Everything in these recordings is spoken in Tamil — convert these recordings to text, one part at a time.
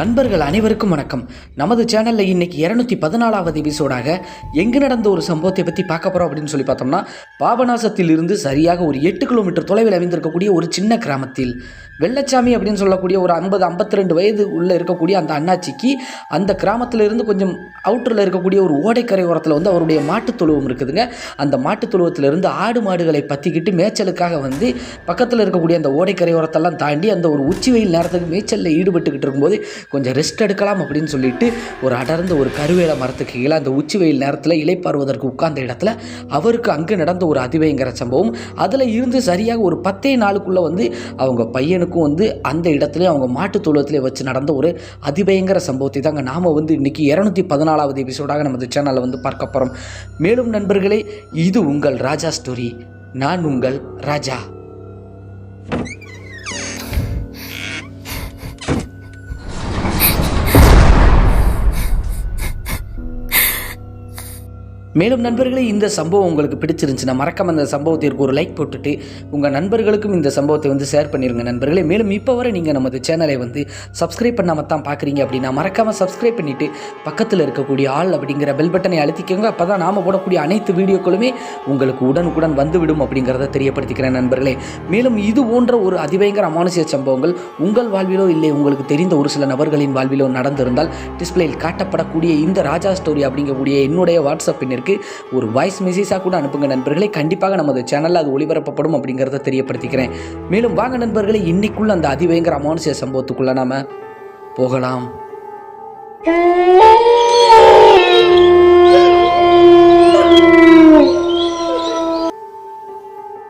நண்பர்கள் அனைவருக்கும் வணக்கம். நமது சேனலில் இன்னைக்கு இரநூத்தி பதினாலாவது எபிசோடாக எங்கு நடந்த ஒரு சம்பவத்தை பற்றி பார்க்க போகிறோம் அப்படின்னு சொல்லி பார்த்தோம்னா பாபநாசத்தில் இருந்து சரியாக ஒரு எட்டு கிலோமீட்டர் தொலைவில் அமைந்திருக்கக்கூடிய ஒரு சின்ன கிராமத்தில். வெள்ளச்சாமி அப்படின்னு சொல்லக்கூடிய ஒரு ஐம்பது ஐம்பத்தி ரெண்டு வயது உள்ளே இருக்கக்கூடிய அந்த அண்ணாச்சிக்கு அந்த கிராமத்தில் இருந்து கொஞ்சம் அவுட்டரில் இருக்கக்கூடிய ஒரு ஓடைக்கரை ஓரத்தில் வந்து அவருடைய மாட்டுத் தொழுவம் இருக்குதுங்க. அந்த மாட்டுத் தொழுவத்திலிருந்து ஆடு மாடுகளை பற்றிக்கிட்டு மேய்ச்சலுக்காக வந்து பக்கத்தில் இருக்கக்கூடிய அந்த ஓடைக்கரை ஓரத்தெல்லாம் தாண்டி அந்த ஒரு உச்சி வெயில் நேரத்துக்கு மேய்ச்சலில் ஈடுபட்டுக்கிட்டு இருக்கும்போது கொஞ்சம் ரெஸ்ட் எடுக்கலாம் அப்படின்னு சொல்லிட்டு ஒரு அடர்ந்த ஒரு கருவேல மரத்துக்கு கீழே அந்த உச்சி வெயில் நேரத்தில் இலைப்பாறுவதற்கு உட்கார்ந்த இடத்துல அவருக்கு அங்கு நடந்த ஒரு அதிபயங்கர சம்பவம். அதில் இருந்து சரியாக ஒரு பத்தே நாளுக்குள்ளே வந்து அவங்க பையனுக்கும் வந்து அந்த இடத்துல அவங்க மாட்டுத் தொழுவத்திலே வச்சு நடந்த ஒரு அதிபயங்கர சம்பவத்தை தாங்க நாம் வந்து இன்னைக்கு இரநூத்தி பதினாலாவது எபிசோடாக நமது சேனலில் வந்து பார்க்க போகிறோம் மேலும் நண்பர்களே இது உங்கள் ராஜா ஸ்டோரி நான் உங்கள் ராஜா. மேலும் நண்பர்களே இந்த சம்பவம் உங்களுக்கு பிடிச்சிருந்துச்சுன்னா மறக்காம அந்த சம்பவத்திற்கு ஒரு லைக் போட்டுட்டு உங்கள் நண்பர்களுக்கும் இந்த சம்பவத்தை வந்து ஷேர் பண்ணிடுங்க நண்பர்களே. மேலும் இப்போ வரை நீங்கள் நமது சேனலை வந்து சப்ஸ்கிரைப் பண்ணாமல் தான் பார்க்குறீங்க அப்படின்னா மறக்காமல் சப்ஸ்கிரைப் பண்ணிவிட்டு பக்கத்தில் இருக்கக்கூடிய ஆள் அப்படிங்கிற பெல் பட்டனை அழுத்திக்கோங்க. அப்போ தான் நாம் போடக்கூடிய அனைத்து வீடியோக்களுமே உங்களுக்கு உடனுக்குடன் வந்துவிடும் அப்படிங்கிறத தெரியப்படுத்திக்கிறேன் நண்பர்களே. மேலும் இது போன்ற ஒரு அதிபயங்கர அமானுஷிய சம்பவங்கள் உங்கள் வாழ்விலோ இல்லை உங்களுக்கு தெரிந்த ஒரு சில நபர்களின் வாழ்விலோ நடந்திருந்தால் டிஸ்பிளேயில் காட்டப்படக்கூடிய இந்த ராஜா ஸ்டோரி அப்படிங்கக்கூடிய என்னுடைய வாட்ஸ்அப் நண்பர்களுக்கு ஒரு வாய்ஸ் மெசேஜாக கூட அனுப்புங்க நண்பர்களே. கண்டிப்பாக நமது சேனலில் அது ஒளிபரப்பப்படும் அப்படிங்கிறத தெரியப்படுத்திக்கிறேன். மேலும் வாங்க நண்பர்களே இன்னைக்குள்ள அந்த அதிபயங்கர அமானுஷ சம்பவத்துக்குள்ள நாம போகலாம்.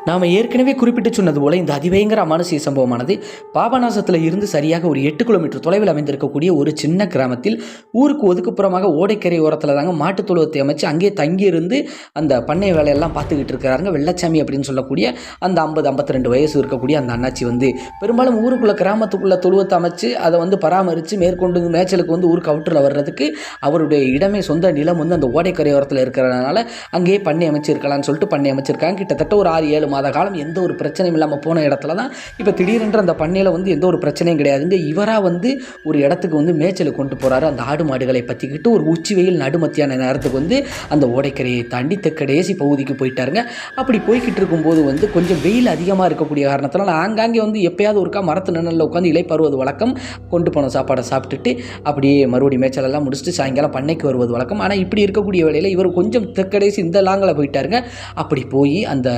நாம் ஏற்கனவே குறிப்பிட்டு சொன்னது போல இந்த அதிபயங்கர சீ சம்பவமானது பாபநாசத்தில் இருந்து சரியாக ஒரு எட்டு கிலோமீட்டர் தொலைவில் அமைந்திருக்கக்கூடிய ஒரு சின்ன கிராமத்தில் ஊருக்கு ஒதுக்குப்புறமாக ஓடைக்கரை ஓரத்தில் தாங்க மாட்டுத் தொழுவத்தை அமைச்சு அங்கே தங்கியிருந்து அந்த பண்ணை வேலையெல்லாம் பார்த்துக்கிட்டு இருக்கிறாங்க வெள்ளச்சாமி அப்படின்னு சொல்லக்கூடிய அந்த ஐம்பது ஐம்பத்தி ரெண்டு வயசு இருக்கக்கூடிய அந்த அண்ணாச்சி வந்து. பெரும்பாலும் ஊருக்குள்ள கிராமத்துக்குள்ள தொழுவத்தை அமைச்சு அதை வந்து பராமரித்து மேற்கொண்டு மேய்ச்சலுக்கு வந்து ஊருக்கு அவுட்டரில் வர்றதுக்கு அவருடைய இடமே சொந்த நிலம் வந்து அந்த ஓடைக்கரை ஓரத்தில் இருக்கிறதுனால அங்கேயே பண்ணை அமைச்சிருக்கலாம்னு சொல்லிட்டு பண்ணை அமைச்சிருக்காங்க. கிட்டத்தட்ட ஒரு ஆறு ஏழு மாத காலம் எந்த ஒரு பிரச்சனையும் இல்லாமல் போன இடத்துல தான் இப்போ திடீரென்று அந்த பண்ணையில் வந்து எந்த ஒரு பிரச்சனையும் கிடையாதுங்க இவராக வந்து ஒரு இடத்துக்கு வந்து மேய்ச்சலுக்கு கொண்டு போகிறாரு அந்த ஆடு மாடுகளை பற்றிக்கிட்டு ஒரு உச்சி வெயில் நடுமத்தியான நேரத்துக்கு வந்து அந்த ஓடைக்கரையை தாண்டி தெற்கடேசி பகுதிக்கு போயிட்டாருங்க. அப்படி போய்கிட்டு இருக்கும்போது வந்து கொஞ்சம் வெயில் அதிகமாக இருக்கக்கூடிய காரணத்தினால ஆங்காங்கே வந்து எப்பயாவது ஒருக்கா மரத்து நிழலில் உட்காந்து இலைப்பருவது வழக்கம் கொண்டு போன சாப்பாடை சாப்பிட்டுட்டு அப்படியே மறுபடியும் மேய்ச்சலெல்லாம் முடிச்சுட்டு சாயங்காலம் பண்ணைக்கு வருவது வழக்கம். ஆனால் இப்படி இருக்கக்கூடிய வேலையில் இவர் கொஞ்சம் தெற்கடேசி இந்த லாங்கில் போயிட்டாருங்க. அப்படி போய் அந்த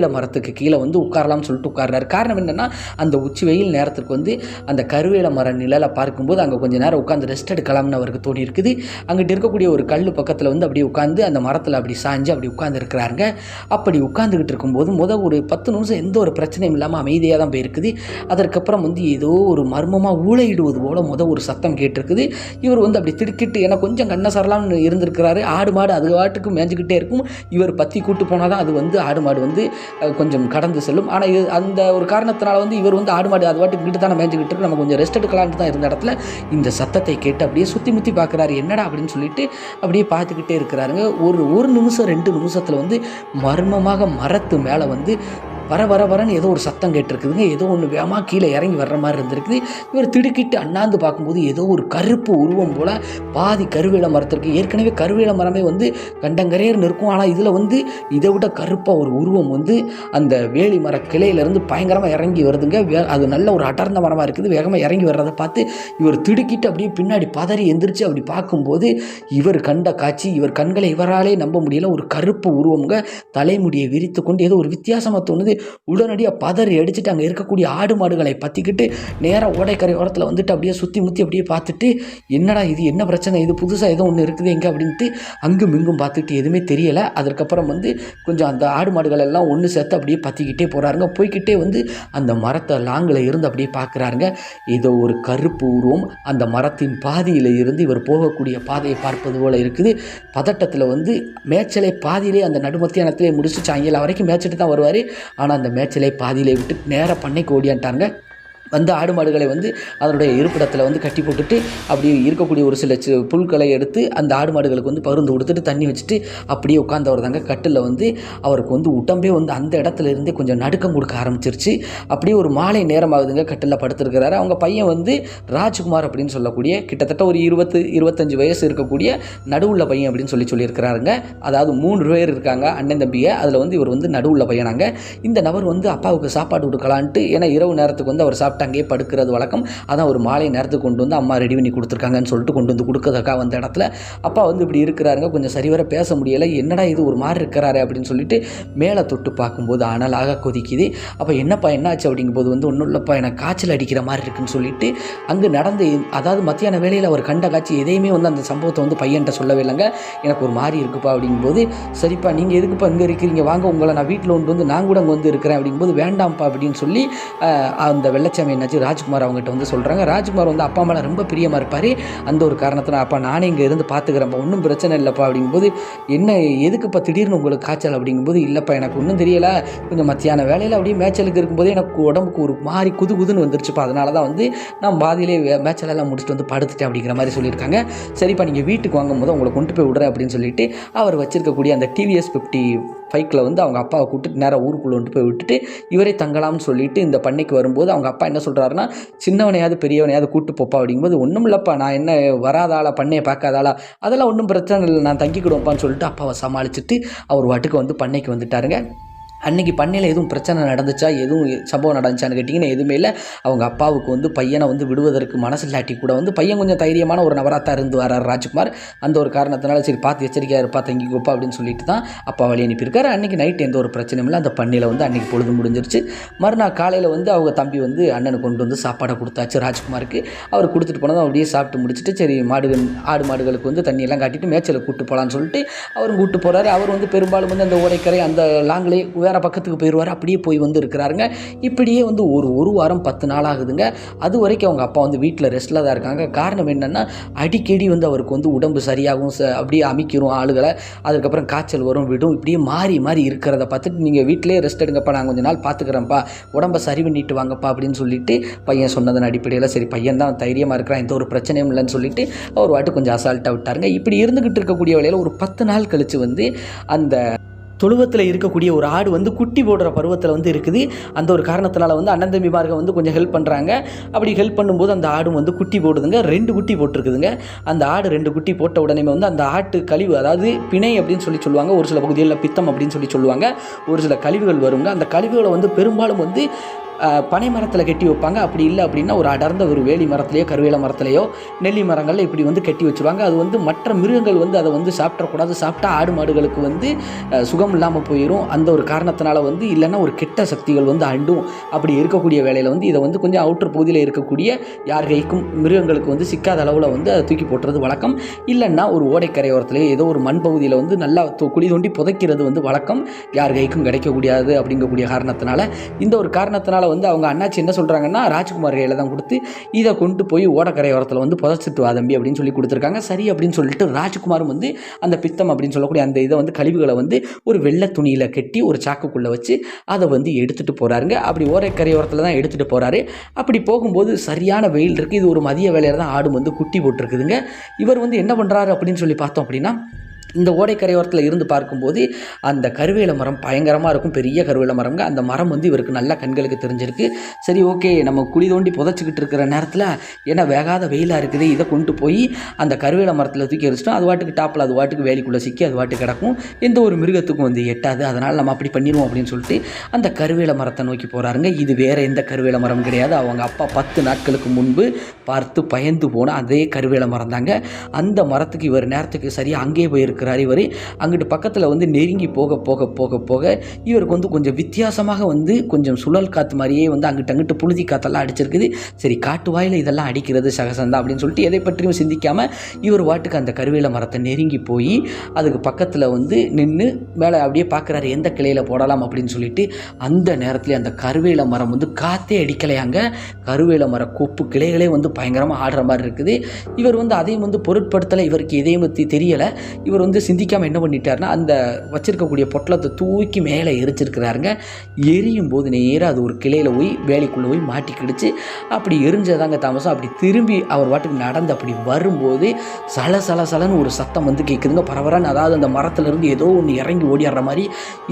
கருவேல மரத்துக்கு கீழே வந்து உட்காரலாம்னு சொல்லிட்டு உட்கார்றாரு. காரணம் என்னென்னா அந்த உச்சி வெயில் நேரத்துக்கு வந்து அந்த கருவேல மர நிழலை பார்க்கும்போது அங்கே கொஞ்சம் நேரம் உட்காந்து ரெஸ்ட் எடுக்கலாம்னு அவருக்கு தோணி இருக்குது அங்கிட்டு இருக்கக்கூடிய ஒரு கல் பக்கத்தில் வந்து அப்படியே உட்காந்து அந்த மரத்தில் அப்படி சாஞ்சு அப்படி உட்காந்துருக்கிறாருங்க அப்படி உட்காந்துக்கிட்டு இருக்கும்போது முத ஒரு பத்து நிமிஷம் எந்த ஒரு பிரச்சனையும் இல்லாமல் அமைதியாக தான் போயிருக்குது. அதற்கப்புறம் வந்து ஏதோ ஒரு மர்மமாக ஊழையிடுவது போல் முத ஒரு சத்தம் கேட்டிருக்குது. இவர் வந்து அப்படி திடுக்கிட்டு ஏன்னா கொஞ்சம் கண்ண சரலாம்னு இருந்திருக்கிறாரு. ஆடு மாடு அது வாட்டுக்கு மேய்ஞ்சிக்கிட்டே இருக்கும். இவர் பற்றி கூட்டு போனால் தான் அது வந்து ஆடு மாடு வந்து கொஞ்சம் கடந்து செல்லும். ஆனால் இது அந்த ஒரு காரணத்தினால வந்து இவர் வந்து ஆடு மாடு அது வாட்டி கிட்ட தானே மேய்ஞ்சிக்கிட்டு இருக்கு. நம்ம கொஞ்சம் ரெஸ்ட் எடுக்கலான்ட்டு தான் இருந்த இடத்துல இந்த சத்தத்தை கேட்டு அப்படியே சுற்றி முற்றி பார்க்குறாரு என்னடா அப்படின்னு சொல்லிட்டு அப்படியே பார்த்துக்கிட்டே இருக்கிறாருங்க. ஒரு ஒரு நிமிஷம் ரெண்டு நிமிஷத்தில் வந்து மர்மமாக மரத்து மேலே வந்து வர வர வரன்னு ஏதோ ஒரு சத்தம் கேட்டிருக்குதுங்க. ஏதோ ஒன்று வேகமாக கீழே இறங்கி வர்ற மாதிரி இருந்திருக்குது. இவர் திடுக்கிட்டு அண்ணாந்து பார்க்கும்போது ஏதோ ஒரு கருப்பு உருவம் போல் பாதி கருவேல மரத்திற்கு ஏற்கனவே கருவேல மரமே வந்து கண்டங்கரையர்னு இருக்கும் ஆனால் இதில் வந்து இதை விட கருப்பாக ஒரு உருவம் வந்து அந்த வேலி மர கிளையிலேருந்து பயங்கரமாக இறங்கி வருதுங்க. வே அது நல்ல ஒரு அடர்ந்த மரமாக இருக்குது. வேகமாக இறங்கி வர்றதை பார்த்து இவர் திடுக்கிட்டு அப்படியே பின்னாடி பதறி எந்திரிச்சு அப்படி பார்க்கும்போது இவர் கண்ட காட்சி இவர் கண்களை இவராலே நம்ப முடியல. ஒரு கருப்பு உருவம்ங்க தலைமுடியை விரித்து கொண்டு ஏதோ ஒரு வித்தியாசமாக தோணுது. உடனடியாக பதறி அடிச்சுட்டு அங்கே இருக்கக்கூடிய ஆடு மாடுகளை பற்றிக்கிட்டு நேராக ஓடைக்கரை ஓரத்தில் வந்துட்டு அப்படியே சுற்றி முற்றி அப்படியே பார்த்துட்டு என்னடா இது? என்ன பிரச்சனை? இது புதுசாக ஏதோ ஒன்று இருக்குது எங்கே? அப்படின்ட்டு அங்கும் இங்கும் பார்த்துட்டு எதுவுமே தெரியலை. அதற்கப்புறம் வந்து கொஞ்சம் அந்த ஆடு மாடுகள் எல்லாம் ஒன்று சேர்த்து அப்படியே பற்றிக்கிட்டே போகிறாருங்க போய்க்கிட்டே வந்து அந்த மரத்தை லாங்கில் இருந்து அப்படியே பார்க்குறாருங்க. ஏதோ ஒரு கருப்பு உருவம் அந்த மரத்தின் பாதியில் இருந்து இவர் போகக்கூடிய பாதையை பார்ப்பது போல் இருக்குது. பதட்டத்தில் வந்து மேய்ச்சலை பாதியிலே அந்த நடுமத்தியானத்திலே முடிச்சு சாயங்காலம் வரைக்கும் மேய்ச்சிட்டு தான் வருவார். ஆனால் அந்த மேட்சிலே பாதியிலே விட்டு நேராக பண்ணைக்கு ஓடியான்ட்டாங்க வந்து ஆடு மாடுகளை வந்து அதனுடைய இருப்பிடத்தில் வந்து கட்டி போட்டுட்டு அப்படியே இருக்கக்கூடிய ஒரு சில புல்களை எடுத்து அந்த ஆடு மாடுகளுக்கு வந்து பருந்து கொடுத்துட்டு தண்ணி வச்சுட்டு அப்படியே உட்காந்தவர் தாங்க. கட்டில் வந்து அவருக்கு வந்து உடம்பே வந்து அந்த இடத்துல இருந்தே கொஞ்சம் நடுக்கம் கொடுக்க ஆரம்பிச்சிருச்சு. அப்படியே ஒரு மாலை நேரம் ஆகுதுங்க கட்டில் படுத்திருக்கிறாரு. அவங்க பையன் வந்து ராஜ்குமார் அப்படின்னு சொல்லக்கூடிய கிட்டத்தட்ட ஒரு இருபத்து இருபத்தஞ்சு வயசு இருக்கக்கூடிய நடுவுள்ள பையன் அப்படின்னு சொல்லி சொல்லியிருக்கிறாருங்க. அதாவது மூணு பேர் இருக்காங்க அண்ணன் தம்பியை அதில் வந்து இவர் வந்து நடுவுள்ள பையனாங்க. இந்த நபர் வந்து அப்பாவுக்கு சாப்பாடு கொடுக்கலான்ட்டு ஏன்னா இரவு நேரத்துக்கு வந்து அவர் சாப்பிட்டு அங்கேயே படுக்கிறது வழக்கம். அதான் ஒரு மாலை நேரத்துக்கு கொண்டு வந்து அம்மா ரெடி பண்ணி கொடுத்துருக்காங்கன்னு சொல்லிட்டு கொண்டு வந்து கொடுக்கறதுக்கா வந்த இடத்துல. அப்பா வந்து இப்படி இருக்கிறாருங்க. கொஞ்சம் சரிவர பேச முடியலை. என்னடா இது ஒரு மாதிரி இருக்கிறாரு அப்படின்னு சொல்லிட்டு மேலே தொட்டு பார்க்கும்போது அனலாக கொதிக்குது. அப்போ என்னப்பா என்னாச்சு அப்படிங்கும்போது வந்து ஒன்றும் இல்லைப்பா எனக்கு காய்ச்சல் அடிக்கிற மாதிரி இருக்குன்னு சொல்லிட்டு அங்கே நடந்து அதாவது மத்தியான வேலையில் அவர் கண்ட காட்சி எதையுமே வந்து அந்த சம்பவத்தை வந்து பையன்கிட்ட சொல்லவே இல்லைங்க. எனக்கு ஒரு மாதிரி இருக்குப்பா அப்படிங்கும்போது சரிப்பா நீங்கள் எதுக்குப்பா இங்கே இருக்கிறீங்க? வாங்க உங்களை நான் வீட்டில் கொண்டு வந்து நான் கூட அங்கே வந்து இருக்கிறேன் அப்படிங்கும்போது வேண்டாம்ப்பா அப்படின்னு சொல்லி அந்த வெள்ளச்சாமி என்னாச்சு ராஜ்குமார் அவங்ககிட்ட வந்து சொல்கிறாங்க ராஜ்குமார் வந்து அப்பா அம்மாவில் ரொம்ப பிரியமாக இருப்பார். அந்த ஒரு காரணத்தில் அப்பா நானே இங்கே இருந்து பார்த்துக்கிறேன்ப்பா ஒன்றும் பிரச்சனை இல்லைப்பா. அப்படிங்கும்போது என்ன எதுக்குப்பா திடீர்னு உங்களுக்கு காய்ச்சல்? அப்படிங்கும்போது இல்லைப்பா எனக்கு ஒன்றும் தெரியலை. கொஞ்சம் மத்தியான வேலையில் அப்படியே மேய்ச்சலுக்கு இருக்கும்போதே எனக்கு உடம்புக்கு ஒரு மாதிரி குது குதுன்னு வந்துருச்சுப்பா. அதனால தான் வந்து நான் பாதியிலே வே- முடிச்சுட்டு வந்து படுத்துட்டேன். அப்படிங்கிற மாதிரி சொல்லியிருக்காங்க. சரிப்பா நீங்கள் வீட்டுக்கு வாங்கும்போது உங்களை கொண்டு போய் விடுறேன். அப்படின்னு சொல்லிட்டு அவர் வச்சிருக்கக்கூடிய அந்த டிவிஎஸ் ஃபிஃப்டி ஃபைக்கில் வந்து அவங்க அப்பாவை கூப்பிட்டு நேராக ஊருக்குள்ளே கொண்டு போய் விட்டுட்டு இவரே தங்கலாம்னு சொல்லிட்டு இந்த பண்ணைக்கு வரும்போது அவங்க அப்பா என்ன சொல்கிறாருன்னா சின்னவனையாவது பெரியவனையாவது கூட்டு போப்பா அப்படிங்கும்போது ஒன்றும் இல்லைப்பா நான் என்ன வராதாளா பண்ணையை பார்க்காதாளா அதெல்லாம் ஒன்றும் பிரச்சனை இல்லை நான் தங்கிக்கிடுவோம்ப்பான்னு சொல்லிட்டு அப்பாவை சமாளிச்சுட்டு அவர் வாட்டுக்கு வந்து பண்ணைக்கு வந்துட்டாருங்க. அன்னைக்கு பண்ணையில் எதுவும் பிரச்சனை நடந்துச்சா? எதுவும் சம்பவம் நடந்துச்சான்னு கேட்டிங்கன்னா எதுவுமே இல்லை. அவங்க அப்பாவுக்கு வந்து பையனை வந்து விடுவதற்கு மனசு இல்லாட்டி கூட வந்து பையன் கொஞ்சம் தைரியமான ஒரு நபராக தான் இருந்து வரார் ராஜ்குமார். அந்த ஒரு காரணத்தினால சரி பார்த்து எச்சரிக்கையாக இருப்பா தங்கிக்கோப்பா அப்படின்னு சொல்லிட்டு தான் அப்பா வழி அனுப்பியிருக்காரு. அன்றைக்கி நைட் எந்த ஒரு பிரச்சனையும் இல்லை. அந்த பண்ணையில் வந்து அன்றைக்கி பொழுது முடிஞ்சிருச்சு. மறுநாள் காலையில் வந்து அவங்க தம்பி வந்து அண்ணனுக்கு கொண்டு வந்து சாப்பாடை கொடுத்தாச்சு ராஜ்குமாருக்கு. அவர் கொடுத்துட்டு போனதும் அப்படியே சாப்பிட்டு முடிச்சுட்டு சரி மாடுகள் ஆடு மாடுகளுக்கு வந்து தண்ணியெல்லாம் காட்டிட்டு மேய்ச்சலை கூட்டு போகலான்னு சொல்லிட்டு அவரும் கூட்டு போகிறாரு அவர் வந்து பெரும்பாலும் வந்து அந்த ஓடைக்கரை அந்த லாங்கிலே வேறு பக்கத்துக்கு போயிடுவார் அப்படியே போய் வந்து இருக்கிறாருங்க. இப்படியே வந்து ஒரு ஒரு வாரம் பத்து நாள் ஆகுதுங்க. அது வரைக்கும் அவங்க அப்பா வந்து வீட்டில் ரெஸ்ட்டில் தான் இருக்காங்க. காரணம் என்னென்னா அடிக்கடி வந்து அவருக்கு வந்து உடம்பு சரியாகும் ச- அப்படியே அமைக்கிறோம் ஆளுகளை. அதுக்கப்புறம் காய்ச்சல் வரும் விடும். இப்படியே மாறி மாறி இருக்கிறத பார்த்துட்டு நீங்கள் வீட்டிலே ரெஸ்ட் எடுங்கப்பா நான் கொஞ்ச நாள் பார்த்துக்கிறேன்ப்பா. உடம்பை சரி பண்ணிட்டு வாங்கப்பா அப்படின்னு சொல்லிட்டு பையன் சொன்னதன் அடிப்படையில் சரி பையன் தான் தைரியமாக இருக்கிறான் எந்த ஒரு பிரச்சனையும் இல்லைன்னு சொல்லிட்டு அவர் வாட்டு கொஞ்சம் அசால்ட்டாக விட்டாருங்க. இப்படி இருந்துக்கிட்டு இருக்கக்கூடிய வேலையில் ஒரு பத்து நாள் கழித்து வந்து அந்த தொழுவத்தில் இருக்கக்கூடிய ஒரு ஆடு வந்து குட்டி போடுற பருவத்தில் வந்து இருக்குது. அந்த ஒரு காரணத்தினால வந்து அண்ணன் தம்பிமார்கள் வந்து கொஞ்சம் ஹெல்ப் பண்ணுறாங்க அப்படி ஹெல்ப் பண்ணும்போது அந்த ஆடும் வந்து குட்டி போடுதுங்க. ரெண்டு குட்டி போட்டிருக்குதுங்க. அந்த ஆடு ரெண்டு குட்டி போட்ட உடனே வந்து அந்த ஆட்டு கழிவு அதாவது பிணை அப்படின்னு சொல்லி சொல்லுவாங்க. ஒரு சில பகுதிகளில் பித்தம் அப்படின்னு சொல்லி சொல்லுவாங்க. ஒரு சில கழிவுகள் வருங்க. அந்த கழிவுகளை வந்து பெரும்பாலும் வந்து பனை மரத்தில் கட்டி வைப்பாங்க. அப்படி இல்லை அப்படின்னா ஒரு அடர்ந்த ஒரு வேலி மரத்துலையோ கருவேல மரத்துலையோ நெல்லி மரங்கள்ல இப்படி வந்து கட்டி வச்சுருவாங்க. அது வந்து மற்ற மிருகங்கள் வந்து அதை வந்து சாப்பிடக்கூடாது. சாப்பிட்டா ஆடு மாடுகளுக்கு வந்து சுகம் இல்லாமல் போயிடும் அந்த ஒரு காரணத்தினால வந்து இல்லைன்னா ஒரு கெட்ட சக்திகள் வந்து அண்டும். அப்படி இருக்கக்கூடிய வேலையில் வந்து இதை வந்து கொஞ்சம் அவுட்டர் பகுதியில் இருக்கக்கூடிய யார் கைக்கும் மிருகங்களுக்கு வந்து சிக்காத அளவில் வந்து அதை தூக்கி போட்டுறது வழக்கம். இல்லைன்னா ஒரு ஓடைக்கரையோரத்துலேயே ஏதோ ஒரு மண் பகுதியில் வந்து நல்லா குழி தோண்டி புதைக்கிறது வந்து வழக்கம். யார் கைக்கும் கிடைக்கக்கூடியது அப்படிங்கக்கூடிய காரணத்தினால இந்த ஒரு காரணத்தினால வந்து அவங்க அண்ணாச்சி என்ன சொல்கிறாங்கன்னா ராஜ்குமார் கையில் தான் கொடுத்து இதை கொண்டு போய் ஓடக்கரையோரத்தில் வந்து புதைச்சிட்டு வா தம்பி அப்படின்னு சொல்லி கொடுத்துருக்காங்க. சரி அப்படின்னு சொல்லிட்டு ராஜ்குமாரும் வந்து அந்த பித்தம் அப்படின்னு சொல்லக்கூடிய அந்த இதை வந்து கழிவுகளை வந்து ஒரு வெள்ளை துணியில் கட்டி ஒரு சாக்குக்குள்ளே வச்சு அதை வந்து எடுத்துகிட்டு போகிறாருங்க அப்படி ஓரக்கரையோரத்தில் தான் எடுத்துகிட்டு போகிறாரு அப்படி போகும்போது சரியான வெயில் இருக்குது இது ஒரு மதிய வேலையில் தான் ஆடு வந்து குட்டி போட்டிருக்குதுங்க. இவர் வந்து என்ன பண்ணுறாரு அப்படின்னு சொல்லி பார்த்தோம் அப்படின்னா இந்த ஓடைக்கரையோரத்தில் இருந்து பார்க்கும்போது அந்த கருவேல மரம் பயங்கரமாக இருக்கும். பெரிய கருவேல மரம்ங்க. அந்த மரம் வந்து இவருக்கு நல்லா கண்களுக்கு தெரிஞ்சிருக்கு. சரி ஓகே. நம்ம குழி தோண்டி புதைச்சிக்கிட்டு இருக்கிற நேரத்தில் ஏன்னா வேகாத வெயிலாக இருக்குது? இதை கொண்டு போய் அந்த கருவேல மரத்தில் தூக்கி எரிச்சிட்டோம் அது வாட்டுக்கு டாப்பில் அது வாட்டுக்கு வேலிக்குள்ளே சிக்கி அது வாட்டுக்கு கிடக்கும். எந்த ஒரு மிருகத்துக்கும் வந்து எட்டாது. அதனால் நம்ம அப்படி பண்ணிடுவோம் அப்படின்னு சொல்லிட்டு அந்த கருவேல மரத்தை நோக்கி போகிறாருங்க இது வேறு எந்த கருவேல மரம் கிடையாது. அவங்க அப்பா பத்து நாட்களுக்கு முன்பு பார்த்து பயந்து போன அதே கருவேல மரம் தாங்க அந்த மரத்துக்கு இவர் நேரத்துக்கு சரியாக அங்கேயே இருக்கிறார் இவர். அங்கிட்டு பக்கத்தில் வந்து நெருங்கி போக போக போக போக இவருக்கு வந்து கொஞ்சம் வித்தியாசமாக வந்து கொஞ்சம் சுழல் காற்று மாதிரியே வந்து அங்கிட்டு அங்கிட்டு புழுதி காற்றெல்லாம் அடிச்சிருக்குது. சரி காட்டு வாயில் இதெல்லாம் அடிக்கிறது சகசந்தான் அப்படின்னு சொல்லிட்டு எதை பற்றியும் சிந்திக்காமல் இவர் வாட்டுக்கு அந்த கருவேல மரத்தை நெருங்கி போய் அதுக்கு பக்கத்தில் வந்து நின்று மேலே அப்படியே பார்க்குறாரு எந்த கிளையில் போடலாம்? அப்படின்னு சொல்லிட்டு அந்த நேரத்தில் அந்த கருவேல மரம் வந்து காற்றே அடிக்கலையாங்க கருவேல மர கொப்பு கிளைகளே வந்து பயங்கரமாக ஆடுற மாதிரி இருக்குது. இவர் வந்து அதையும் வந்து பொருட்படுத்தலை. இவருக்கு எதையும் பற்றி தெரியலை. இவர் வந்து வந்து சிந்திக்காமல் என்ன பண்ணிட்டாருன்னா அந்த வச்சிருக்கக்கூடிய பொட்டலத்தை தூக்கி மேலே எரிச்சிருக்கிறாருங்க. எரியும் போது நேராக அது ஒரு கிளையில் போய் வேலைக்குள்ளே போய் மாட்டிக்கிடுச்சு அப்படி எரிஞ்சதாங்க தாமசம். அப்படி திரும்பி அவர் வாட்டுக்கு நடந்து அப்படி வரும்போது சல சல சலன்னு ஒரு சத்தம் வந்து கேட்குதுங்க பரபரன்னு அதாவது அந்த மரத்துலேருந்து ஏதோ ஒன்று இறங்கி ஓடிடுற மாதிரி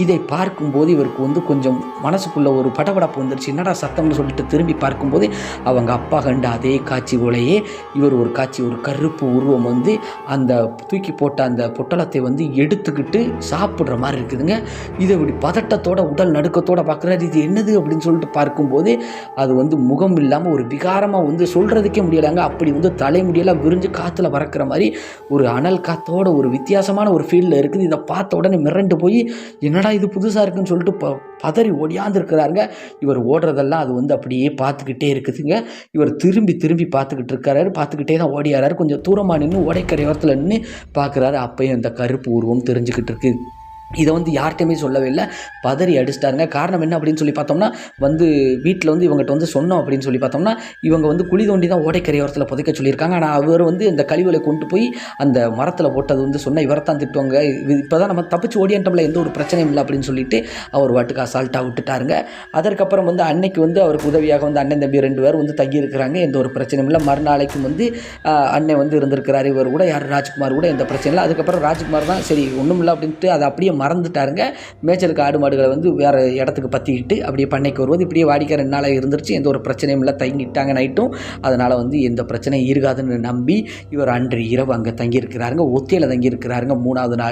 இதை பார்க்கும்போது இவருக்கு வந்து கொஞ்சம் மனசுக்குள்ளே ஒரு படபடப்பு வந்துருச்சு. என்னடா சத்தம்னு சொல்லிட்டு திரும்பி பார்க்கும்போது அவங்க அப்பா கண்ட அதே காட்சி போலையே இவர் ஒரு காட்சி ஒரு கருப்பு உருவம் வந்து அந்த தூக்கி போட்ட அந்த பொட்டலத்தை வந்து எடுத்துக்கிட்டு சாப்பிட்ற மாதிரி இருக்குதுங்க. இதை இப்படி பதட்டத்தோட உடல் நடுக்கத்தோட பார்க்குறாரு. இது என்னது அப்படின்னு சொல்லிட்டு பார்க்கும்போது அது வந்து முகம் இல்லாமல் ஒரு விகாரமாக வந்து சொல்கிறதுக்கே முடியலைங்க. அப்படி வந்து தலைமுடியெல்லாம் விரிஞ்சு காற்றுல பறக்கிற மாதிரி ஒரு அனல் காத்தோட ஒரு வித்தியாசமான ஒரு ஃபீல்டில் இருக்குது. இதை பார்த்த உடனே மிரண்டு போய் என்னடா இது புதுசாக இருக்குன்னு சொல்லிட்டு ப பதறி ஓடியாந்துருக்கிறாருங்க. இவர் ஓடுறதெல்லாம் அது வந்து அப்படியே பார்த்துக்கிட்டே இருக்குதுங்க. இவர் திரும்பி திரும்பி பார்த்துக்கிட்டு இருக்காரு. பார்த்துக்கிட்டே தான் ஓடியாராரு. கொஞ்சம் தூரமாக நின்று ஓடைக்கரை ஓரத்தில் நின்று பார்க்குறாரு. அப்பையும் இந்த கருப்பு உருவம் தெரிஞ்சுக்கிட்டு இருக்கு. இதை வந்து யார்கிட்டையுமே சொல்லவே இல்லை. பதறி அடிச்சிட்டாருங்க காரணம் என்ன அப்படின்னு சொல்லி பார்த்தோம்னா வந்து வீட்டில் வந்து இவங்ககிட்ட வந்து சொன்னோம் அப்படின்னு சொல்லி பார்த்தோம்னா இவங்க வந்து குழி தோண்டி தான் ஓடைக்கரையோரத்தில் புதைக்க சொல்லியிருக்காங்க. ஆனால் அவர் வந்து இந்த கழிவுகளை கொண்டு போய் அந்த மரத்தில் போட்டது வந்து சொன்னால் இவரை தான் திட்டுவாங்க. இப்போ தான் நம்ம தப்பிச்சு ஓடியாண்டமில் எந்த ஒரு பிரச்சனையும் இல்லை அப்படின்னு சொல்லிட்டு அவர் வாட்டுக்கு அசால்ட்டாக விட்டுட்டாருங்க. அதற்கப்புறம் வந்து அன்னைக்கு வந்து அவருக்கு உதவியாக வந்து அண்ணன் தம்பி ரெண்டு பேர் வந்து தங்கியிருக்கிறாங்க. எந்த ஒரு பிரச்சனையும் இல்லை. மறுநாளைக்கும் வந்து அண்ணன் வந்து இருந்திருக்கிறார். இவர் கூட யார்? ராஜ்குமார் கூட எந்த பிரச்சனையும் இல்லை. அதுக்கப்புறம் ராஜ்குமார் தான் சரி ஒன்றும் இல்லை அப்படின்ட்டு அதை அப்படியே மறந்துட்டாருங்க. மேய்ச்சலுக்கு ஆடு மாடுகளை வந்து வேறு இடத்துக்கு பற்றிக்கிட்டு அப்படியே பண்ணைக்கு வருவது இப்படியே வாடிக்கை ரெண்டு நாளாக இருந்துருச்சு. எந்த ஒரு பிரச்சனையும் இல்லை. தங்கிட்டாங்க நைட்டும். அதனால் வந்து எந்த பிரச்சனையும் இருக்காதுன்னு நம்பி இவர் அன்று இரவு அங்கே தங்கியிருக்கிறாருங்க. ஒத்தையில் தங்கியிருக்கிறாருங்க மூணாவது நாள்.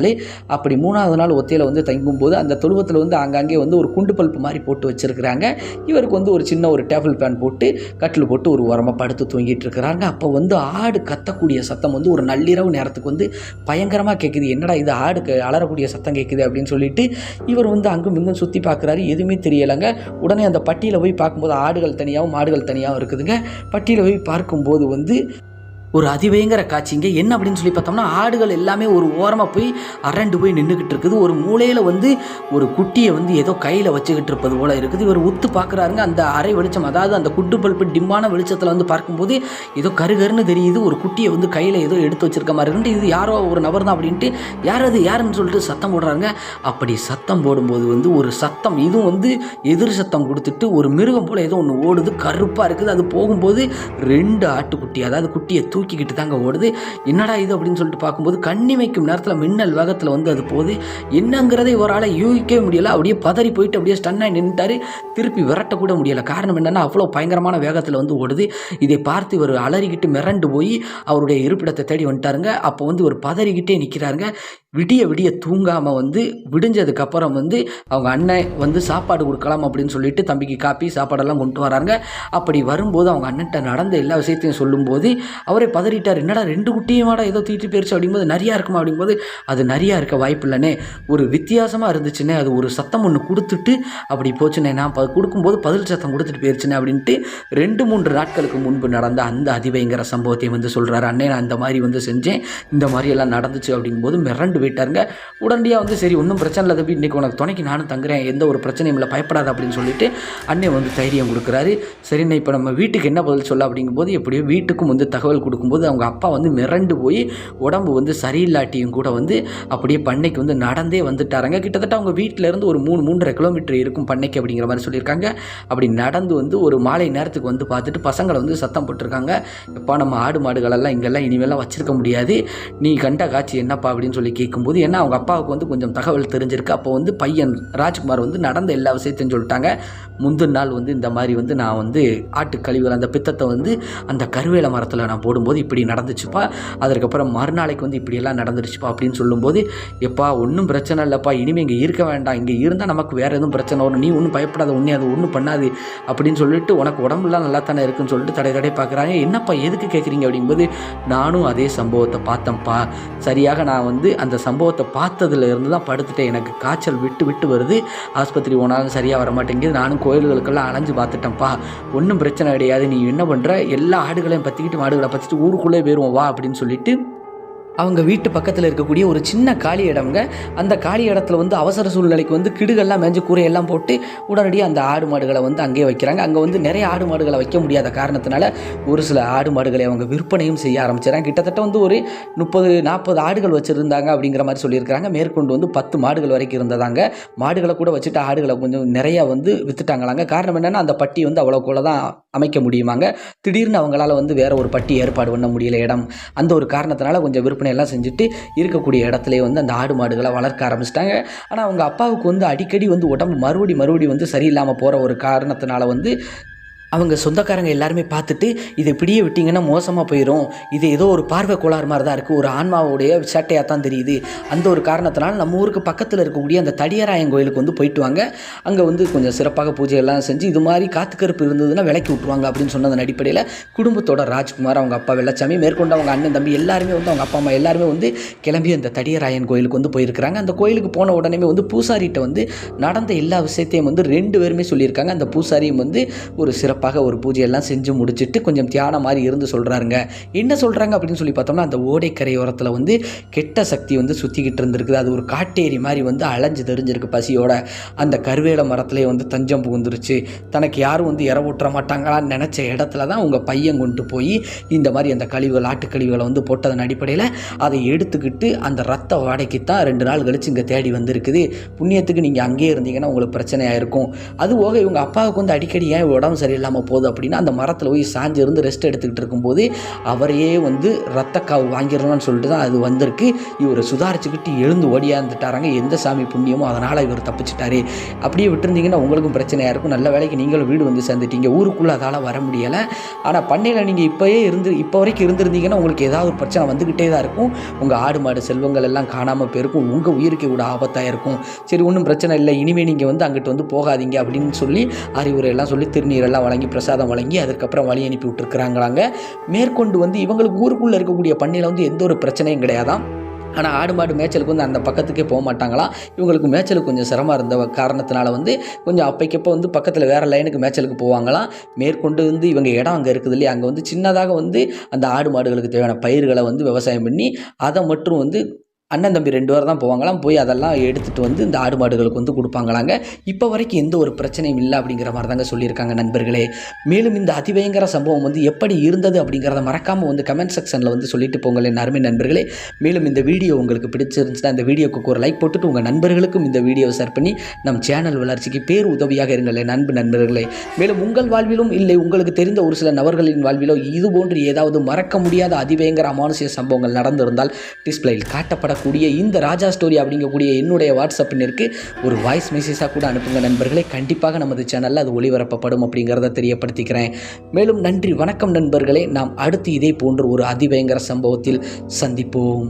அப்படி மூணாவது நாள் ஒத்தையில் வந்து தங்கும்போது அந்த தொழுவத்தில் வந்து ஆங்காங்கே வந்து ஒரு குண்டு பல்ப்பு மாதிரி போட்டு வச்சுருக்கிறாங்க. இவருக்கு வந்து ஒரு சின்ன ஒரு டேபிள் ஃபேன் போட்டு கட்டில் போட்டு ஒரு உரமாக படுத்து தூங்கிட்டு இருக்கிறாங்க. அப்போ வந்து ஆடு கத்தக்கூடிய சத்தம் வந்து ஒரு நள்ளிரவு நேரத்துக்கு வந்து பயங்கரமாக கேட்குது என்னடா இது? ஆடு க- அலறக்கூடிய சத்தம் கேட்குது அப்படின்னு சொல்லிட்டு இவர் வந்து அங்கும் இங்கும் சுற்றி பார்க்குறாரு. எதுவுமே தெரியலைங்க. உடனே அந்த பட்டியில் போய் பார்க்கும்போது ஆடுகள் தனியாகவும் மாடுகள் தனியாகவும் இருக்குதுங்க. பட்டியில் போய் பார்க்கும்போது வந்து ஒரு அதிபயங்கர காட்சிங்க என்ன அப்படின்னு சொல்லி பார்த்தோம்னா ஆடுகள் எல்லாமே ஒரு ஓரமாக போய் அரண்டு போய் நின்றுக்கிட்டு இருக்குது. ஒரு மூலையில் வந்து ஒரு குட்டியை வந்து ஏதோ கையில் வச்சுக்கிட்டு இருப்பது போல் இருக்குது. இவர் உத்து பார்க்குறாருங்க. அந்த அரை வெளிச்சம் அதாவது அந்த குட்டு பல்பு டிம்மான வெளிச்சத்தில் வந்து பார்க்கும்போது ஏதோ கருகருன்னு தெரியுது. ஒரு குட்டியை வந்து கையில் ஏதோ எடுத்து வச்சிருக்க மாதிரி இருக்கு. இது யாரோ ஒரு நபர் தான் அப்படின்ட்டு யார் அது யாருன்னு சொல்லிட்டு சத்தம் போடுறாங்க அப்படி சத்தம் போடும்போது வந்து ஒரு சத்தம் இதுவும் வந்து எதிர் சத்தம் கொடுத்துட்டு ஒரு மிருகம் போல் ஏதோ ஒன்று ஓடுது. கருப்பாக இருக்குது. அது போகும்போது ரெண்டு ஆட்டுக்குட்டி அதாவது குட்டியை தூக்கி தூக்கிக்கிட்டு தாங்க ஓடுது. என்னடா இது அப்படின்னு சொல்லிட்டு பார்க்கும்போது கண்ணி வைக்கும் நேரத்தில் மின்னல் வேகத்தில் வந்து அது போகுது. என்னங்கிறதை இவரால் யூகிக்கவே முடியலை. அப்படியே பதறி போயிட்டு அப்படியே ஸ்டன்னாகி நின்றுட்டாரு திருப்பி விரட்டக்கூட முடியலை. காரணம் என்னன்னா அவ்வளோ பயங்கரமான வேகத்தில் வந்து ஓடுது. இதை பார்த்து இவர் அலறிக்கிட்டு மிரண்டு போய் அவருடைய இருப்பிடத்தை தேடி வந்துட்டாருங்க. அப்போ வந்து ஒரு பதறிக்கிட்டே நிற்கிறாருங்க விடிய விடிய தூங்காமல் வந்து விடிஞ்சதுக்கப்புறம் வந்து அவங்க அண்ணன் வந்து சாப்பாடு கொடுக்கலாம் அப்படின்னு சொல்லிட்டு தம்பிக்கு காப்பி சாப்பாடெல்லாம் கொண்டு வராங்க அப்படி வரும்போது அவங்க அண்ணன்ட்ட நடந்த எல்லா விஷயத்தையும் சொல்லும்போது அவர் பதறிட்டார். என்னடா ரெண்டு குட்டியுமாடா ஏதோ தீட்டு போயிருச்சு அப்படிங்கும்போது நிறையா இருக்குமா அப்படிங்கும்போது அது நிறையா இருக்க வாய்ப்பு இல்லைனே ஒரு வித்தியாசமாக இருந்துச்சுன்னே அது ஒரு சத்தம் ஒன்று கொடுத்துட்டு அப்படி போச்சுனே நான் ப கொடுக்கும்போது பதில் சத்தம் கொடுத்துட்டு போயிருச்சுனே அப்படின்ட்டு ரெண்டு மூன்று நாட்களுக்கு முன்பு நடந்த அந்த அதிபயங்கர சம்பவத்தை வந்து சொல்கிறாரு அண்ணே நான் இந்த மாதிரி வந்து செஞ்சேன். இந்த மாதிரி எல்லாம் நடந்துச்சு அப்படிங்கும்போது மிரண்டு போயிட்டாருங்க. உடனடியாக வந்து சரி ஒன்றும் பிரச்சனை இல்லை தம்பி. இன்றைக்கி உனக்கு துணைக்கு நானும் தங்குறேன். எந்த ஒரு பிரச்சனையும் இல்லை. பயப்படாத அப்படின்னு சொல்லிட்டு அண்ணே வந்து தைரியம் கொடுக்குறாரு. சரிண்ணே இப்போ நம்ம வீட்டுக்கு என்ன பதில் சொல்ல? அப்படிங்கும்போது எப்படியோ வீட்டுக்கும் வந்து தகவல் கொடுக்கும்போது அவங்க அப்பா வந்து மிரண்டு போய் உடம்பு வந்து சரியில்லாட்டியும் கூட வந்து அப்படியே பண்ணைக்கு வந்து நடந்தே வந்துட்டாராங்க. கிட்டத்தட்ட அவங்க வீட்டிலேருந்து ஒரு மூணு மூன்றரை கிலோமீட்டர் இருக்கும் பண்ணைக்கு அப்படிங்கிற மாதிரி சொல்லியிருக்காங்க. அப்படி நடந்து வந்து ஒரு மாலை நேரத்துக்கு வந்து பார்த்துட்டு பசங்களை வந்து சத்தம் போட்டிருக்காங்க. எப்பா நம்ம ஆடு மாடுகளெல்லாம் இங்கெல்லாம் இனிமேலாம் வச்சிருக்க முடியாது. நீ கண்ட காட்சி என்னப்பா அப்படின்னு சொல்லி கேட்கும்போது ஏன்னா அவங்க அப்பாவுக்கு வந்து கொஞ்சம் தகவல் தெரிஞ்சிருக்கு. அப்போ வந்து பையன் ராஜ்குமார் வந்து நடந்த எல்லா விஷயத்தையும் சொல்லிட்டாங்க. முந்தின நாள் வந்து இந்த மாதிரி வந்து நான் வந்து ஆட்டு கழிவுகள் அந்த பித்தத்தை வந்து அந்த கருவேல மரத்தில் நான் சொல்லும்போது இப்படி நடந்துச்சுப்பா அதுக்கப்புறம் மறுநாளைக்கு வந்து இப்படியெல்லாம் நடந்துருச்சுப்பா அப்படின்னு சொல்லும்போது எப்பா ஒன்றும் பிரச்சனை இல்லைப்பா இனிமேல் இங்கே இருக்க வேண்டாம் இங்கே இருந்தால் நமக்கு வேறு எதுவும் பிரச்சனை வரும் நீ ஒன்றும் பயப்படாத உன்னே அது ஒன்றும் பண்ணாது அப்படின்னு சொல்லிட்டு உனக்கு உடம்புலாம் நல்லா தானே இருக்குன்னு சொல்லிட்டு தடை தடை பார்க்குறாங்க. என்னப்பா எதுக்கு கேட்குறீங்க அப்படிங்கும்போது நானும் அதே சம்பவத்தை பார்த்தேன்ப்பா. சரியாக நான் வந்து அந்த சம்பவத்தை பார்த்ததுல இருந்து தான் படுத்துட்டேன். எனக்கு காய்ச்சல் விட்டு விட்டு வருது. ஆஸ்பத்திரி போனாலும் சரியாக வர மாட்டேங்குது. நானும் கோயில்களுக்கெல்லாம் அலைஞ்சு பார்த்துட்டேன்ப்பா. ஒன்றும் பிரச்சனை கிடையாது. நீ என்ன பண்ணுற எல்லா ஆடுகளையும் பற்றிக்கிட்டு மாடுகளை பற்றிட்டு ஊருக்குள்ளே போயிடுவோம் வா அப்படின்னு சொல்லிட்டு அவங்க வீட்டு பக்கத்தில் இருக்கக்கூடிய ஒரு சின்ன காலி இடம்ங்க. அந்த காலி இடத்துல வந்து அவசர சூழ்நிலைக்கு வந்து கிடுகெல்லாம் மேஞ்சு கூரையெல்லாம் போட்டு உடனடியாக அந்த ஆடு மாடுகளை வந்து அங்கேயே வைக்கிறாங்க. அங்கே வந்து நிறைய ஆடு மாடுகளை வைக்க முடியாத காரணத்தினால ஒரு சில ஆடு மாடுகளை அவங்க விற்பனையும் செய்ய ஆரம்பிச்சிடறாங்க கிட்டத்தட்ட வந்து ஒரு முப்பது நாற்பது ஆடுகள் வச்சுருந்தாங்க அப்படிங்கிற மாதிரி சொல்லியிருக்கிறாங்க. மேற்கொண்டு வந்து பத்து மாடுகள் வரைக்கும் இருந்ததாங்க. மாடுகளை கூட வச்சுட்டு ஆடுகளை கொஞ்சம் நிறையா வந்து வித்துட்டாங்களாங்க. காரணம் என்னென்னா அந்த பட்டி வந்து அவ்வளோக்குள்ள தான் அமைக்க முடியுமாங்க. திடீர்னு அவங்களால வந்து வேற ஒரு பட்டி ஏற்பாடு பண்ண முடியல இடம். அந்த ஒரு காரணத்தினால கொஞ்சம் விற்பனை எல்லாம் செஞ்சுட்டு இருக்கக்கூடிய இடத்துலயே வந்து அந்த ஆடு மாடுகளை வளர்க்க ஆரம்பிச்சிட்டாங்க. ஆனால் அவங்க அப்பாவுக்கு வந்து அடிக்கடி வந்து உடம்பு மறுபடி மறுபடி வந்து சரியில்லாமல் போகிற ஒரு காரணத்தினால வந்து அவங்க சொந்தக்காரங்க எல்லாருமே பார்த்துட்டு இதை இப்படியே விட்டிங்கன்னா மோசமாக போயிடும் இது ஏதோ ஒரு பார்வை கோளாறு மாதிரி தான் இருக்குது ஒரு ஆன்மாவுடைய சேட்டையாக தான் தெரியுது. அந்த ஒரு காரணத்தினால நம்ம ஊருக்கு பக்கத்தில் இருக்கக்கூடிய அந்த தடியராயன் கோயிலுக்கு வந்து போயிட்டு வாங்க. அங்கே வந்து கொஞ்சம் சிறப்பாக பூஜை எல்லாம் செஞ்சு இது மாதிரி காத்துக்கருப்பு இருந்ததுன்னா விலைக்கு விட்ருவாங்க அப்படின்னு சொன்னதன் அடிப்படையில் குடும்பத்தோட ராஜ்குமார் அவங்க அப்பா வெள்ளச்சாமி மேற்கொண்டு அவங்க அண்ணன் தம்பி எல்லாருமே வந்து அவங்க அப்பா அம்மா எல்லாருமே வந்து கிளம்பி அந்த தடியராயன் கோயிலுக்கு வந்து போயிருக்கிறாங்க. அந்த கோயிலுக்கு போன உடனே வந்து பூசாரிகிட்ட வந்து நடந்த எல்லா விஷயத்தையும் வந்து ரெண்டு பேருமே சொல்லியிருக்காங்க. அந்த பூசாரியும் வந்து ஒரு சிறப்பாக ஒரு பூஜையெல்லாம் செஞ்சு முடிச்சுட்டு கொஞ்சம் தியானம் மாதிரி இருந்து சொல்கிறாருங்க என்ன சொல்கிறாங்க அப்படின்னு சொல்லி பார்த்தோம்னா அந்த ஓடைக்கரையோரத்தில் வந்து கெட்ட சக்தி வந்து சுற்றிக்கிட்டு இருந்திருக்குது. அது ஒரு காட்டேரி மாதிரி வந்து அலைஞ்சு தெரிஞ்சிருக்கு பசியோட. அந்த கருவேல மரத்துலேயே வந்து தஞ்சம் புகுந்துருச்சு. தனக்கு யாரும் வந்து இற மாட்டாங்களான்னு நினச்ச இடத்துல தான் உங்கள் பையன் கொண்டு போய் இந்த மாதிரி அந்த கழிவுகள் ஆட்டு கழிவுகளை வந்து போட்டதன் அடிப்படையில் அதை எடுத்துக்கிட்டு அந்த ரத்த வாடைக்கு தான் ரெண்டு நாள் கழிச்சு இங்கே தேடி வந்திருக்குது. புண்ணியத்துக்கு நீங்கள் அங்கேயே இருந்தீங்கன்னா உங்களுக்கு பிரச்சனையாக இருக்கும் அது போக இவங்க அப்பாவுக்கு வந்து அடிக்கடி ஏன் உடம்பு சரியில்லை? இல்லாமல் போகுது அப்படின்னா அந்த மரத்தில் போய் சாஞ்சு இருந்து ரெஸ்ட் எடுத்துக்கிட்டு இருக்கும்போது அவரையே வந்து ரத்தக்காவு வாங்கிடணும்னு சொல்லிட்டு தான் அது வந்திருக்கு. இவர் சுதாரிச்சுக்கிட்டு எழுந்து ஓடியாந்துட்டாராங்க எந்த சாமி புண்ணியமோ அதனால் இவர் தப்பிச்சிட்டாரு. அப்படியே விட்டுருந்தீங்கன்னா உங்களுக்கும் பிரச்சனையாக இருக்கும். நல்ல வேலைக்கு நீங்களும் வீடு வந்து சேர்ந்துட்டீங்க. ஊருக்குள்ளே அதால் வர முடியலை. ஆனால் பண்ணையில் நீங்கள் இப்போயே இருந்து இப்போ வரைக்கும் இருந்திருந்தீங்கன்னா உங்களுக்கு ஏதாவது ஒரு பிரச்சனை வந்துக்கிட்டே தான் இருக்கும். உங்கள் ஆடு மாடு செல்வங்கள் எல்லாம் காணாமல் போயிருக்கும். உங்கள் உயிருக்கு கூட ஆபத்தாக இருக்கும். சரி ஒன்றும் பிரச்சனை இல்லை. இனிமேல் நீங்கள் வந்து அங்கிட்டு வந்து போகாதீங்க அப்படின்னு சொல்லி அறிவுரை எல்லாம் சொல்லி திருநீரெல்லாம் வழங்கி பிரசாதம் வழங்கி அதுக்கப்புறம் வழி அனுப்பி விட்டுருக்குறாங்களாங்க. மேற்கொண்டு வந்து இவங்களுக்கு ஊருக்குள்ளே இருக்கக்கூடிய பண்ணையில் வந்து எந்த ஒரு பிரச்சனையும் கிடையாதான் ஆனால் ஆடு மாடு மேய்ச்சலுக்கு வந்து அந்த பக்கத்துக்கே போக மாட்டாங்களாம் இவங்களுக்கு மேய்ச்சலுக்கு கொஞ்சம் சிரமம் இருந்த காரணத்தினால வந்து கொஞ்சம் அப்பைக்கப்போ வந்து பக்கத்தில் வேறு லைனுக்கு மேய்ச்சலுக்கு போவாங்களாம் மேற்கொண்டு வந்து இவங்க இடம் அங்கே இருக்குது இல்லையா? அங்கே வந்து சின்னதாக வந்து அந்த ஆடு மாடுகளுக்கு தேவையான பயிர்களை வந்து விவசாயம் பண்ணி அதை மட்டும் வந்து அண்ணன் தம்பி ரெண்டு பேர் தான் போவாங்களாம். போய் அதெல்லாம் எடுத்துகிட்டு வந்து இந்த ஆடு மாடுகளுக்கு வந்து கொடுப்பாங்களாங்க. இப்போ வரைக்கும் எந்த ஒரு பிரச்சனையும் இல்லை அப்படிங்கிற மாதிரி தாங்க சொல்லியிருக்காங்க நண்பர்களே. மேலும் இந்த அதிபயங்கர சம்பவம் வந்து எப்படி இருந்தது அப்படிங்கிறத மறக்காமல் வந்து கமெண்ட் செக்ஷனில் வந்து சொல்லிட்டு போங்களேன் அருமை நண்பர்களே. மேலும் இந்த வீடியோ உங்களுக்கு பிடிச்சிருந்துச்சுன்னா இந்த வீடியோக்கு ஒரு லைக் போட்டுட்டு உங்கள் நண்பர்களுக்கும் இந்த வீடியோவை ஷேர் பண்ணி நம் சேனல் வளர்ச்சிக்கு பேர் உதவியாக இருங்களே நண்பு நண்பர்களே. மேலும் உங்கள் வாழ்விலும் இல்லை உங்களுக்கு தெரிந்த ஒரு சில நபர்களின் வாழ்விலோ இது போன்று ஏதாவது மறக்க முடியாத அதிபயங்கர அமானுஷ்ய சம்பவங்கள் நடந்திருந்தால் டிஸ்பிளேயில் வரக்கூடிய இந்த ராஜா ஸ்டோரி அப்படிங்கக்கூடிய என்னுடைய வாட்ஸ்அப் நிற்கு ஒரு வாய்ஸ் மெசேஜாக கூட அனுப்புங்க நண்பர்களே. கண்டிப்பாக நமது சேனலில் அது ஒளிபரப்பப்படும் அப்படிங்கிறத தெரியப்படுத்திக்கிறேன். மேலும் நன்றி வணக்கம் நண்பர்களே. நாம் அடுத்து இதே போன்ற ஒரு அதிபயங்கர சம்பவத்தில் சந்திப்போம்.